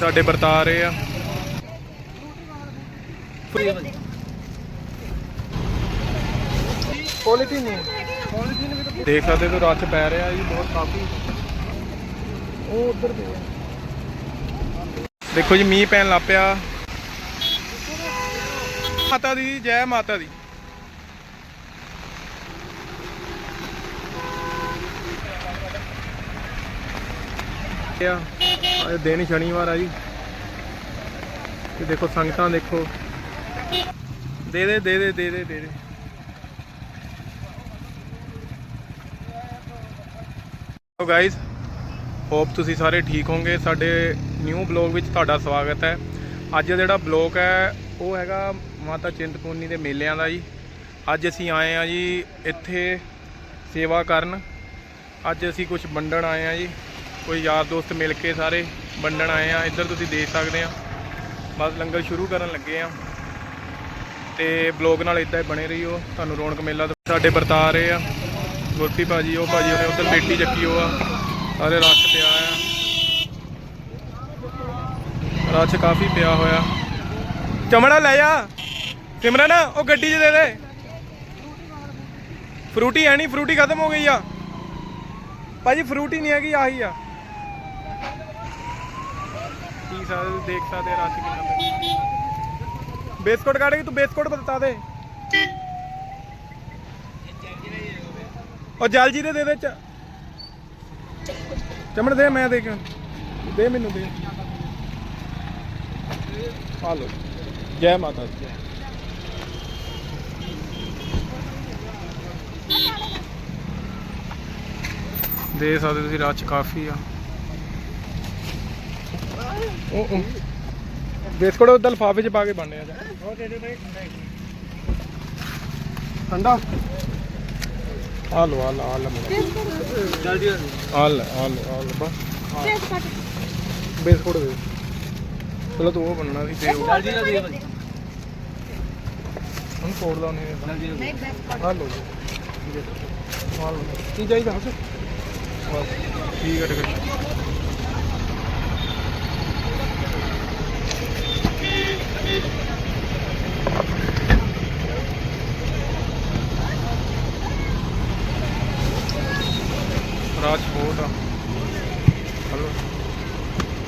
ਸਾਡੇ ਵਰਤਾ ਰਹੇ ਆ। ਪੋਲੀਥੀਨ ਪੋਲੀਥੀਨ ਵੀ ਦੇਖ ਸਕਦੇ ਹੋ ਰੱਥ ਪੈ ਰਿਹਾ ਜੀ ਬਹੁਤ ਕਾਫੀ। ਉਹ ਉਧਰ ਦੇ ਦੇਖੋ ਜੀ ਮੀਂਹ ਪੈਣ ਲੱਪਿਆ ਮਾਤਾ ਦੀ ਜੈ ਮਾਤਾ ਦੀ। ਆ ਅੱਜ ਦਿਨ ਸ਼ਨੀਵਾਰ ਆ ਜੀ। ਇਹ ਦੇਖੋ, ਸੰਗਤਾਂ ਦੇਖੋ। ਦੇ ਦੇ ਦੇ ਦੇ ਦੇ ਦੇ ਸੋ ਗਾਇਸ ਹੋਪ ਤੁਸੀਂ ਸਾਰੇ ਠੀਕ ਹੋਗੇ ਸਾਡੇ ਨਿਊ ਬਲੌਗ ਵਿੱਚ ਤੁਹਾਡਾ ਸਵਾਗਤ ਹੈ। ਅੱਜ ਜਿਹੜਾ ਬਲੌਗ ਹੈ, ਉਹ ਹੈਗਾ ਮਾਤਾ ਚਿੰਤਪੁਰਨੀ ਦੇ ਮੇਲਿਆਂ ਦਾ ਜੀ। ਅੱਜ ਅਸੀਂ ਆਏ ਆ ਜੀ ਇੱਥੇ ਸੇਵਾ ਕਰਨ। ਅੱਜ ਅਸੀਂ ਕੁਝ ਵੰਡਣ ਆਏ ਆ ਜੀ। ਕੋਈ ਯਾਰ ਦੋਸਤ ਮਿਲ ਕੇ ਸਾਰੇ ਵੰਡਣ ਆਏ ਆ, ਇੱਧਰ ਤੁਸੀਂ ਦੇਖ ਸਕਦੇ ਆ। ਬਸ ਲੰਗਰ ਸ਼ੁਰੂ ਕਰਨ ਲੱਗੇ ਆ। ਤੇ ਬਲੌਗ ਨਾਲ ਇਦਾਂ ਹੀ ਬਣੇ ਰਹੀਓ। ਤੁਹਾਨੂੰ ਰੌਣਕ ਮੇਲਾ ਸਾਡੇ ਵਰਤਾ ਰਹੇ ਆ। ਗੁਰਪੀ ਭਾਜੀ, ਉਹ ਭਾਜੀ ਉਹਨੇ ਉੱਧਰ ਬੇਟੀ ਚੱਕੀ ਉਹ ਆ ਸਾਰੇ ਰੱਛ ਪਿਆ ਆ। ਰੱਛ ਕਾਫੀ ਪਿਆ ਹੋਇਆ। ਚਮੜਾ ਲੈ ਜਾ ਸਿਮਰਨ, ਉਹ ਗੱਡੀ 'ਚ ਦੇ ਦੇ। ਫਰੂਟੀ ਹੈ ਨਹੀਂ, ਫਰੂਟੀ ਖਤਮ ਹੋ ਗਈ ਆ। ਭਾਜੀ, ਫਰੂਟੀ ਨਹੀਂ ਹੈਗੀ, ਆਹੀ ਆ। ਸਕਦੇ हो देख सकते रश कितना बेस्कोट काटेगी तू बेस्कोट बता दे और जल जी दे दे दे ਚਮੜ ਦੇ ਮੈਂ ਦੇਖ ਦੇ ਮੈਨੂੰ ਦੇ ਆ ਲੋ ਜੈ ਮਾਤਾ ਦੀ ਦੇ ਸਕਦੇ ਤੁਸੀਂ ਰਾਤ ਚ ਕਾਫੀ ਆ ਉਹ ਬਿਸਕੁਟ ਲਫਾਫੇ 'ਚ ਪਾ ਕੇ ਬੰਨਿਆ ਜਾ। ਉਹ ਦੇ ਦੇ ਬਈ ਠੰਡਾ? ਆ ਲੋ ਆ ਲਾ ਆ ਲਾ ਜਲਦੀ ਆ ਲੈ ਆ ਲੈ ਆ ਲੈ ਬਾ ਬਿਸਕੁਟ ਦੇ। ਚਲੋ ਤੂੰ ਉਹ ਬਣਨਾ ਸੀ ਤੇ ਜਲਦੀ ਨਾਲ ਦੇ ਭਾਈ ਹੁਣ ਕੋੜ ਦਾ ਉਹਨੇ। ਆ ਲੋ ਆ ਲੋ ਕੀ ਚਾਹੀਦਾ ਹੱਸ? ਠੀਕ ਹੈ ਠੀਕ ਹੈ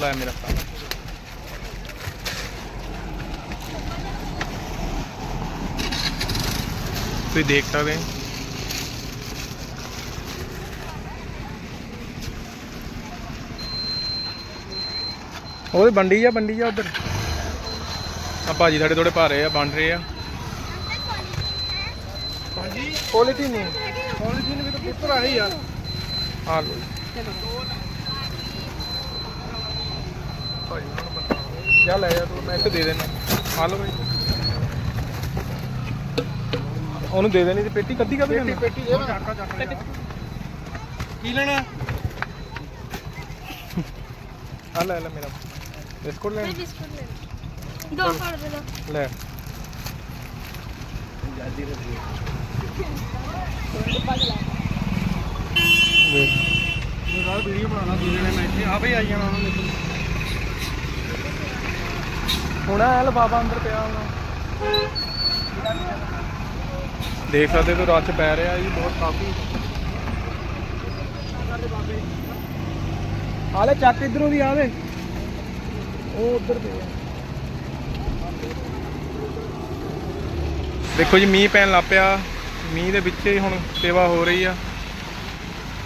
ਲੈ ਮੇਰਾ ਸਾਰਾ ਤੁਸੀਂ ਦੇਖ ਸਕਦੇ ਹੋ। ਉਹ ਬੰਡੀ ਜਾ ਬੰਡੀ ਜਾ ਉਧਰ। ਆ ਭਾਜੀ ਸਾਡੇ ਥੋੜੇ ਭਾਰੇ ਆ ਬਣ ਰਹੇ ਆ। ਭਾਜੀ ਕੁਆਲਿਟੀ ਨਹੀਂ। ਕੁਆਲਿਟੀ ਵੀ ਭਾਈ ਉਹਨਾਂ ਨੂੰ ਬੰਦਾ ਜਾ ਲੈ ਜਾ ਤੂੰ ਮੈਂ ਇੱਥੇ ਦੇ ਦੇਣਾ ਆ ਲਓ ਭਾਈ ਉਹਨੂੰ ਦੇ ਦੇਣੀ ਤੇ ਪੇਟੀ ਕੱਦੀ ਕਾ ਪੇਟੀ ਪੇਟੀ ਇਹ ਚੱਕਾ ਚੱਕ ਕੀ ਲੈਣਾ? ਆ ਲੈ ਲੈ ਮੇਰਾ। ਬਿਸਕੁਟ ਲੈ ਬਿਸਕੁਟ ਲੈ ਦੋ ਫੜ ਦੇ ਲੈ। ਜਾਂਦੀ ਰਹੀ ਵੀਡੀਓ ਬਣਾਉਣਾ ਦੂਜੇ ਨੇ ਮੈਂ ਇੱਥੇ ਆ ਵੀ ਆਈ ਜਾਣਾ ਉਹਨਾਂ ਨੇ। ਹੁਣ ਆ ਲਫਾਫਾ ਅੰਦਰ ਪਿਆ ਹੋਣਾ ਦੇਖ ਸਕਦੇ ਹੋ ਰੱਛ ਪੈ ਰਿਹਾ ਜੀ, ਬਹੁਤ ਕਾਫੀ। ਆਲੇ ਚੱਕ ਇਧਰੋਂ ਦੀ ਆਵੇ। ਉਹ ਉਧਰ ਤੇ ਦੇਖੋ ਜੀ, ਮੀਂਹ ਪੈਣ ਲੱਗ ਪਿਆ। ਮੀਂਹ ਦੇ ਵਿੱਚ ਹੀ ਹੁਣ ਸੇਵਾ ਹੋ ਰਹੀ ਆ।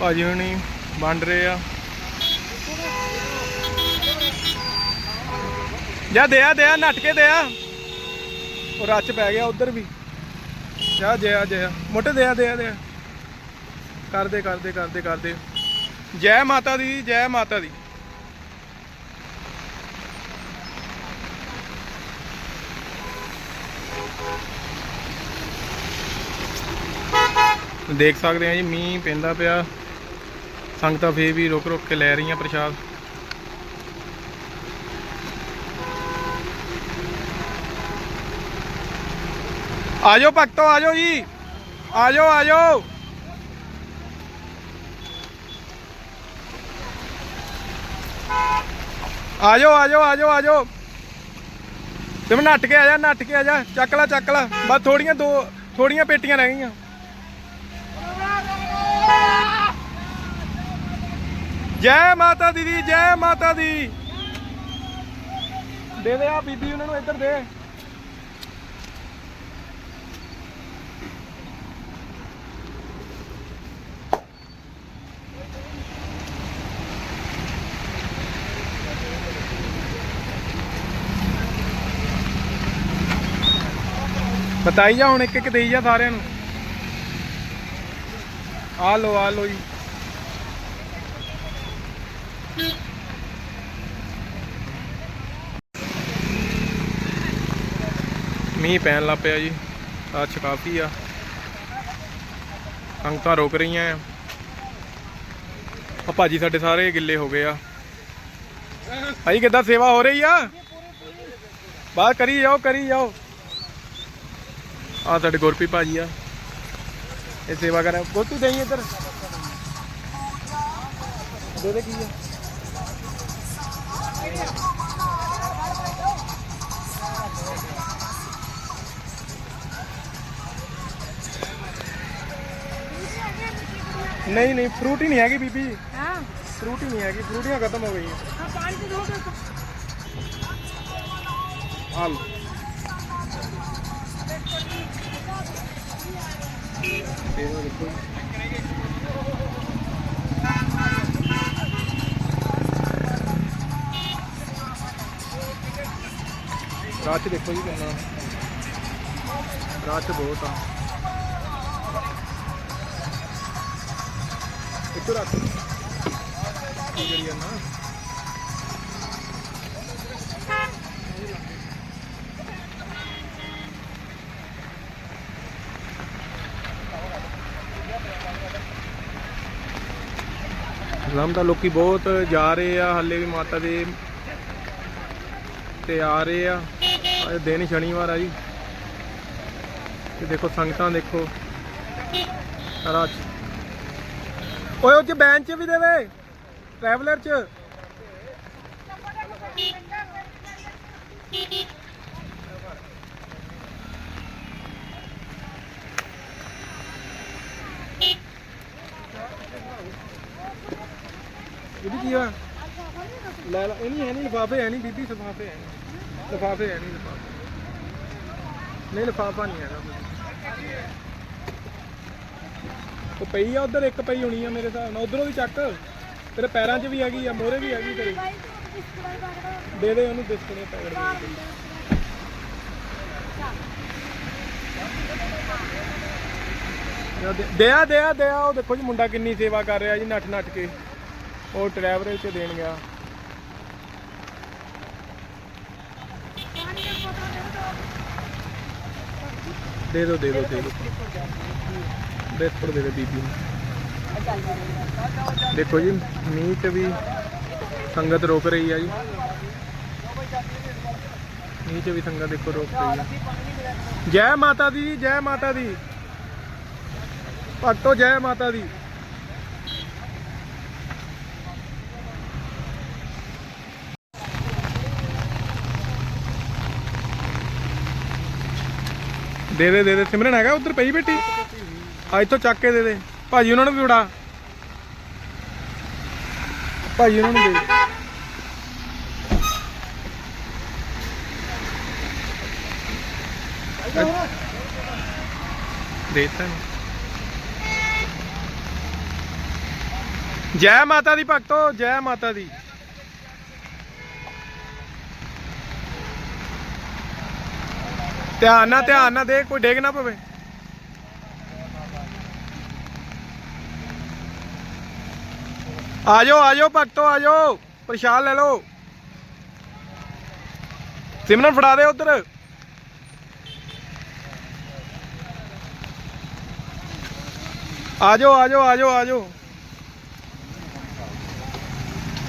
ਭਾਜੀ ਹੁਣੀ ਵੰਡ ਰਹੇ ਆ। ਜਾ ਦਿਆ ਦਿਆ ਨੱਟ ਕੇ ਦਿਆ ਉਹ ਰੱਚ ਪੈ ਗਿਆ ਉਧਰ ਵੀ। ਜਾ ਜਿਆ ਜਿਆ ਮੋਟੇ ਦਿਆ ਦਿਆ ਦਿਆ ਕਰਦੇ ਕਰਦੇ ਕਰਦੇ ਕਰਦੇ। ਜੈ ਮਾਤਾ ਦੀ, ਜੈ ਮਾਤਾ ਦੀ। ਦੇਖ ਸਕਦੇ ਆ ਜੀ, ਮੀਂਹ ਪੈਂਦਾ ਪਿਆ। ਸੰਗਤਾਂ ਫੇਰ ਵੀ ਰੁਕ ਰੁਕ ਕੇ ਲੈ ਰਹੀਆਂ ਪ੍ਰਸ਼ਾਦ। ਆਜੋ ਭਗਤੋ, ਆਜੋ ਜੀ। ਆਜੋ ਆਜੋ। ਆਜੋ ਆਜੋ ਆਜੋ ਆਜੋ। ਤੇ ਮੈਂ ਨੱਟ ਕੇ ਆ ਜਾ ਨੱਟ ਕੇ ਆ ਜਾ। ਚੱਕ ਲੈ ਚੱਕ ਲੈ। ਬਸ ਥੋੜੀਆਂ ਦੋ, ਥੋੜੀਆਂ ਪੇਟੀਆਂ ਰਹਿ ਗਈਆਂ। ਜੈ ਮਾਤਾ ਦੀ, ਜੈ ਮਾਤਾ ਦੀ। ਦੇ ਦੇ ਆ ਬੀਬੀ ਉਹਨਾਂ ਨੂੰ ਇੱਧਰ ਦੇ। ਬਤਾਈ ਜਾ ਹੁਣ ਇੱਕ ਇੱਕ ਦੇਈ ਜਾ ਸਾਰਿਆਂ ਨੂੰ। ਆ ਲੋ ਆ ਲੋ ਜੀ। ਮੀਂਹ ਪੈਣ ਲੱਗ ਪਿਆ ਜੀ। ਅੱਜ ਕਾਫੀ ਆ। ਸੰਗਤਾਂ ਰੁਕ ਰਹੀਆਂ ਆ। ਆ ਭਾਜੀ ਸਾਡੇ ਸਾਰੇ ਗਿੱਲੇ ਹੋ ਗਏ ਆ। ਭਾਈ ਕਿੱਦਾਂ ਸੇਵਾ ਹੋ ਰਹੀ ਆ? ਬਾਹਰ ਕਰੀ ਜਾਓ ਕਰੀ ਜਾਓ। ਆ ਸਾਡੇ ਗੁਰਪੀ ਭਾਜੀ ਆ। ਇਹ ਸੇਵਾ ਕਰ ਗੁਰਪੀ ਦੇਈ ਇੱਧਰ। ਦੇ ਦੇ ਕੀ ਆ? ਨਹੀਂ ਨਹੀਂ ਫਰੂਟ ਹੀ ਨਹੀਂ ਹੈਗੀ ਬੀਬੀ। ਹਾਂ। ਫਰੂਟ ਹੀ ਨਹੀਂ ਹੈਗੀ। ਫਰੂਟੀਆਂ ਖਤਮ ਹੋ ਗਈਆਂ ਆ ਪਾਣੀ ਤੇ ਦੋ ਇਹ ਦੇਖੋ ਰਾਤ ਦੇਖੋ ਜੀ ਕਿੰਨਾ। ਰਾਤ 'ਚ ਬਹੁਤ ਆ। ਇੱਥੇ ਰੱਖ ਕੀ ਕਰੀ ਜਾਂਦਾ ਇਸਲਾਮ ਦਾ ਲੋਕੀ ਬਹੁਤ ਜਾ ਰਹੇ ਆ, ਹੱਲੇ ਵੀ ਮਾਤਾ ਦੇ ਤੇ ਆ ਰਹੇ ਆ। ਅੱਜ ਦਿਨ ਸ਼ਨੀਵਾਰ ਆ ਜੀ। ਤੇ ਦੇਖੋ, ਸੰਗਤਾਂ ਦੇਖੋ। ਰਾਤ ਓਏ, ਉਹ ਚ ਬੈਂਚ ਵੀ ਦੇਵੇ। ਟਰੈਵਲਰ ਚ। ਇਹ ਕੀ ਆ ਲੈ ਲੈ, ਇਹ ਨਹੀਂ ਹੈ ਨਹੀਂ, ਲਿਫਾਫੇ ਹੈ ਨਹੀਂ ਬੀਬੀ, ਲਿਫਾਫੇ ਹੈ ਨਹੀਂ। ਲਿਫਾਫੇ ਹੈ ਨਹੀਂ, ਲਿਫਾਫੇ। ਨਹੀਂ, ਲਿਫਾਫਾ ਨਹੀਂ ਹੈਗਾ। ਉਹ ਪਈ ਆ ਉਧਰ, ਇੱਕ ਪਈ ਹੋਣੀ ਆ ਮੇਰੇ ਹਿਸਾਬ ਨਾਲ। ਉਧਰੋਂ ਵੀ ਚੱਕ। ਤੇਰੇ ਪੈਰਾਂ 'ਚ ਵੀ ਹੈਗੀ ਆ, ਮੋਹਰੇ ਵੀ ਹੈਗੀ ਤੇਰੀ। ਦੇ ਦੇ ਉਹਨੂੰ ਬਿਸਕੁਟ ਪੈਕਟ ਦੇ ਦੇ- ਦਿਆ ਦਿਆ ਦਿਆ ਉਹ ਦੇਖੋ ਜੀ, ਮੁੰਡਾ ਕਿੰਨੀ ਸੇਵਾ ਕਰ ਰਿਹਾ ਜੀ ਨੱਠ ਨੱਠ ਕੇ। ਉਹ ਡਰਾਈਵਰ ਚ ਦੇਣ ਗਿਆ। ਦੇ ਦੋ ਦੇ ਦੋ ਦੇ ਦੋ। ਬਿਸਕੁਟ ਦੇ ਦੇ ਬੀਬੀ ਨੂੰ। ਦੇਖੋ ਜੀ, ਮੀਂਹ ਚ ਵੀ ਸੰਗਤ ਰੋਕ ਰਹੀ ਆ ਜੀ। ਮੀਂਹ ਚ ਵੀ ਸੰਗਤ ਦੇਖੋ ਰੋਕ ਰਹੀ ਆ। ਜੈ ਮਾਤਾ ਦੀ, ਜੈ ਮਾਤਾ ਦੀ। ਭਗਤੋ, ਜੈ ਮਾਤਾ ਦੀ। ਦੇ ਦੇ ਦੇ ਦੇ। ਸਿਮਰਨ ਹੈਗਾ ਉਧਰ ਪਈ ਬੇਟੀ? ਆ ਇੱਥੋਂ ਚੱਕ ਕੇ ਦੇ ਦੇ। ਭਾਜੀ, ਉਹਨਾਂ ਨੂੰ ਵੀ ਉਡਾ। ਭਾਜੀ, ਉਹਨਾਂ ਨੂੰ ਦੇ। ਦੇਤਾ ਜੈ ਮਾਤਾ ਦੀ ਭਗਤੋ, ਜੈ ਮਾਤਾ ਦੀ। ਧਿਆਨ ਨਾਲ ਧਿਆਨ ਨਾਲ ਦੇ ਕੋਈ ਡੇਗ ਨਾ ਪਵੇ। ਆ ਜਾਓ ਆ ਜਾਓ ਭਗਤੋ ਆ ਜਾਓ ਪ੍ਰਸ਼ਾਦ ਲੈ ਲਓ। ਸਿਮਰਨ ਫੜਾ ਦੇ ਉਧਰ। ਆ ਜਾਓ ਆ ਜਾਓ ਆ ਜਾਓ ਆ ਜਾਓ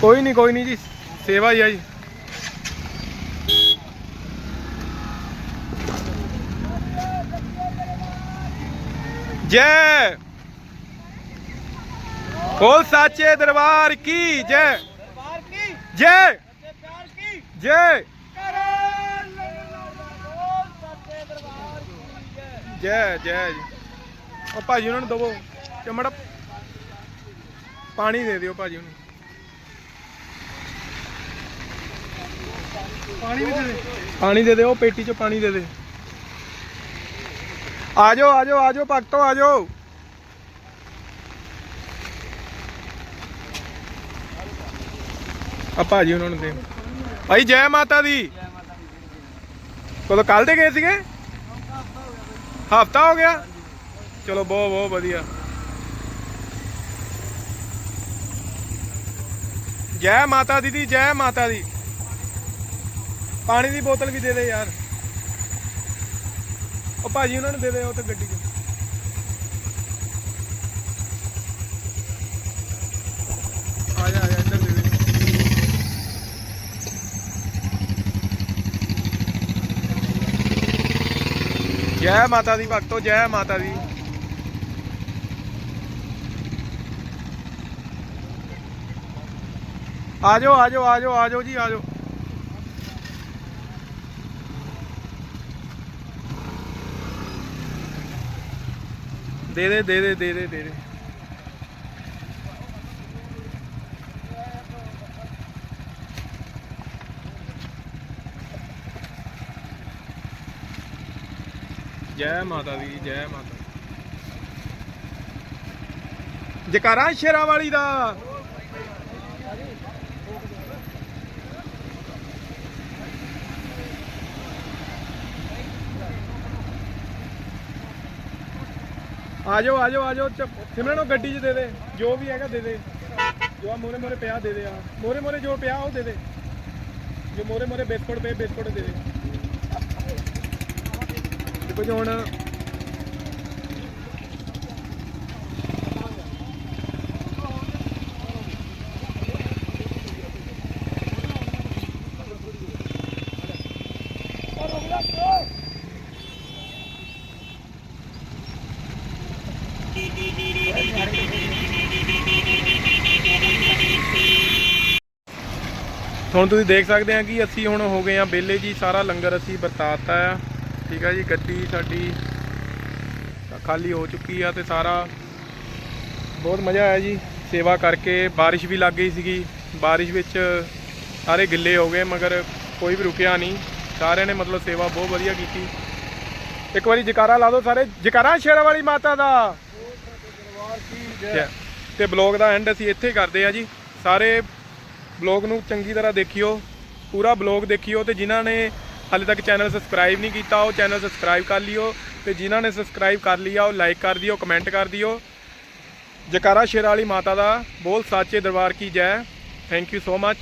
ਕੋਈ ਨਹੀਂ ਕੋਈ ਨਹੀਂ ਜੀ, ਸੇਵਾ ਹੀ ਆ ਜੀ। ਜੈ। ਬੋਲ ਸਾਚੇ ਦਰਬਾਰ ਕੀ, ਜੈ। ਦਰਬਾਰ ਕੀ ਜੈ। ਪਿਆਰ ਕੀ ਜੈ। ਜੈ ਜੈ। ਜੈ ਉਹ ਭਾਜੀ ਉਹਨਾਂ ਨੂੰ ਦਵੋ। ਚਮੜਾ ਪਾਣੀ ਦੇ ਦਿਓ ਭਾਜੀ ਉਹਨੂੰ। ਪਾਣੀ ਵੀ ਦੇ ਦੇ। ਪਾਣੀ ਦੇ ਦੇ ਉਹ ਪੇਟੀ ਚੋਂ ਪਾਣੀ ਦੇ ਦੇ। ਆ ਜਾਓ ਆ ਜਾਓ ਆ ਜਾਓ ਭਗਤੋ ਆ ਜਾਓ ਆ ਭਾਜੀ ਉਹਨਾਂ ਨੂੰ ਦੇ। ਭਾਈ, ਜੈ ਮਾਤਾ ਦੀ। ਕਦੋਂ ਕੱਲ ਦੇ ਗਏ ਸੀਗੇ? ਹਫਤਾ ਹੋ ਗਿਆ। ਚਲੋ, ਬਹੁਤ ਬਹੁਤ ਵਧੀਆ। ਜੈ ਮਾਤਾ ਦੀ ਦੀ, ਜੈ ਮਾਤਾ ਦੀ। ਪਾਣੀ ਦੀ ਬੋਤਲ ਵੀ ਦੇ ਦੇ ਯਾਰ। ਉਹ ਭਾਜੀ ਉਹਨਾਂ ਨੂੰ ਦੇ ਦੇ, ਉਹ ਤੇ ਗੱਡੀ 'ਚ। ਆ ਜਾ ਆ ਜਾ, ਇੱਧਰ ਦੇ ਦੇ। ਜੈ ਮਾਤਾ ਦੀ ਭਗਤੋ, ਜੈ ਮਾਤਾ ਦੀ। ਆ ਜਾਓ ਆ ਜਾਓ ਆ ਜਾਓ ਆ ਜਾਓ ਜੀ, ਆ ਦੇ ਦੇ ਦੇ ਦੇ ਦੇ ਦੇ ਜੈ ਮਾਤਾ ਦੀ, ਜੈ ਮਾਤਾ ਜਕਾਰਾ ਸ਼ੇਰਾ ਵਾਲੀ ਦਾ। ਆ ਜਾਓ ਆ ਜਾਓ ਆ ਜਾਓ ਚ- ਸਿਮਰਨ ਨੂੰ ਗੱਡੀ 'ਚ ਦੇ ਦੇ, ਜੋ ਵੀ ਹੈਗਾ ਦੇ ਦੇ। ਜੋ ਆ ਮੋਰੇ ਮੋਰੇ ਪਿਆ ਦੇ ਦੇ ਆ ਮੋਰੇ ਮੋਰੇ ਜੋ ਪਿਆ ਉਹ ਦੇ ਦੇ। ਜੋ ਮੋਰੇ ਮੋਰੇ ਬਿਸਕੁਟ ਪਏ, ਬਿਸਕੁਟ ਦੇ ਦੇ। ਦੇਖੋ ਜੀ ਹੁਣ ਹੁਣ ਤੁਸੀਂ ਦੇਖ ਸਕਦੇ ਆ ਕਿ ਅਸੀਂ ਹੁਣ ਹੋ ਗਏ ਆ ਬੇਲੇ ਜੀ ਸਾਰਾ ਲੰਗਰ ਅਸੀਂ ਵਰਤਾਤਾ ਆ। ਠੀਕ ਆ ਜੀ ਗੱਡੀ ਸਾਡੀ ਖਾਲੀ ਹੋ ਚੁੱਕੀ ਆ ਤੇ ਸਾਰਾ ਬਹੁਤ ਮਜ਼ਾ ਆਇਆ ਜੀ। ਸੇਵਾ ਕਰਕੇ ਬਾਰਿਸ਼ ਵੀ ਲੱਗ ਗਈ ਸੀਗੀ। ਬਾਰਿਸ਼ ਵਿੱਚ ਸਾਰੇ ਗਿੱਲੇ ਹੋ ਗਏ ਮਗਰ ਕੋਈ ਵੀ ਰੁਕਿਆ ਨਹੀਂ। ਸਾਰਿਆਂ ਨੇ ਮਤਲਬ ਸੇਵਾ ਬਹੁਤ ਵਧੀਆ ਕੀਤੀ। ਇੱਕ ਵਾਰੀ ਜਕਾਰਾ ਲਾ ਦਿਓ ਸਾਰੇ। ਜਕਾਰਾ ਸ਼ੇਰਾਂ ਵਾਲੀ ਮਾਤਾ ਦਾ। ਤੇ ਬਲੌਗ ਦਾ ਐਂਡ ਅਸੀਂ ਇੱਥੇ ਕਰਦੇ ਆ ਜੀ। ਸਾਰੇ ਬਲੌਗ ਨੂੰ ਚੰਗੀ ਤਰ੍ਹਾਂ ਦੇਖਿਓ, ਪੂਰਾ ਬਲੌਗ ਦੇਖਿਓ ਤੇ ਜਿਨ੍ਹਾਂ ਨੇ ਹਾਲੇ ਤੱਕ ਚੈਨਲ ਸਬਸਕ੍ਰਾਈਬ ਨਹੀਂ ਕੀਤਾ, ਉਹ ਚੈਨਲ ਸਬਸਕ੍ਰਾਈਬ ਕਰ ਲਿਓ ਤੇ ਜਿਨ੍ਹਾਂ ਨੇ ਸਬਸਕ੍ਰਾਈਬ ਕਰ ਲਿਆ, ਉਹ ਲਾਈਕ ਕਰ ਦਿਓ, ਕਮੈਂਟ ਕਰ ਦਿਓ। ਜਕਾਰਾ ਸ਼ੇਰ ਵਾਲੀ ਮਾਤਾ ਦਾ ਬੋਲ ਸਾਚੇ ਦਰਬਾਰ ਕੀ ਜੈ। Thank you so much